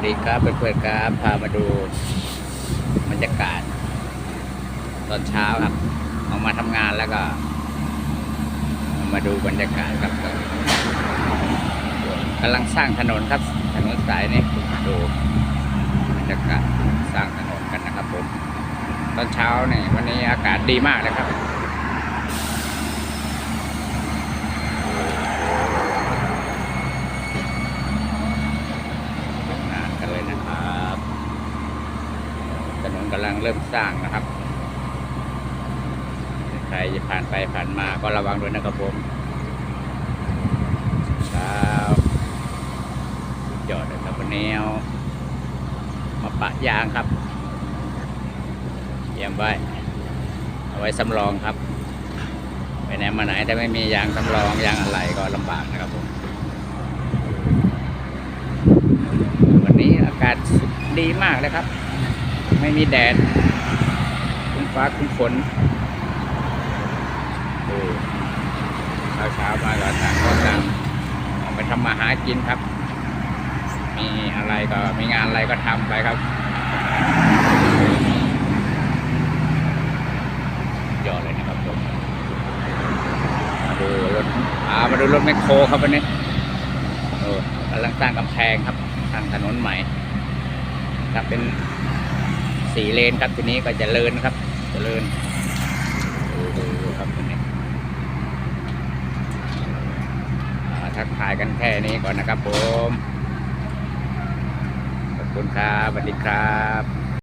วัสดีครับเพื่อนๆครับ พามาดูบรรยากาศ ตอนเช้าครับออกมาทำงานแล้วก็ มาดูบรรยากาศครับกำลังสร้างถนนครับ ถนนสายนี้ดูบรรยากาศสร้างถนนกันนะครับผม ตอนเช้าเนี่ยวันนี้อากาศดีมากเลยครับ ทำงานกันเลยนะครับ ถนน กำลังเริ่มสร้างนะครับ ใครจะผ่านไปผ่านมาก็ระวังด้วยนะครับผมเช้าสุดยอดเลยครับวันนี้มาปะยางครับเตรียมไว้ เอาไว้สำรองครับ ไปไหนมาไหนถ้าไม่มียางสำรองยางอะไรก็ลำบากนะครับผมวันนี้อากาศดีมากเลยครับ ไม่มีแดดคุ้มฟ้าคุ้มฝนโอ้เช้าเช้ามาก็ต่างก็ต่างออกไปทำมาหากินครับ มีอะไรก็มีงานอะไรก็ทำไปครับยอดเลยนะครับผมมาดูรถอ่ามาดูรถแมคโครครับวันนี้โอ้กำลังสร้างกำแพงครับทางถนนใหม่ครับเป็น สี่เลนครับทีนี้ก็จะเลินครับจะเลินดูดูครับทีนี้ทักทายกันแค่นี้ก่อนนะครับผมขอบคุณครับสวัสดีครับ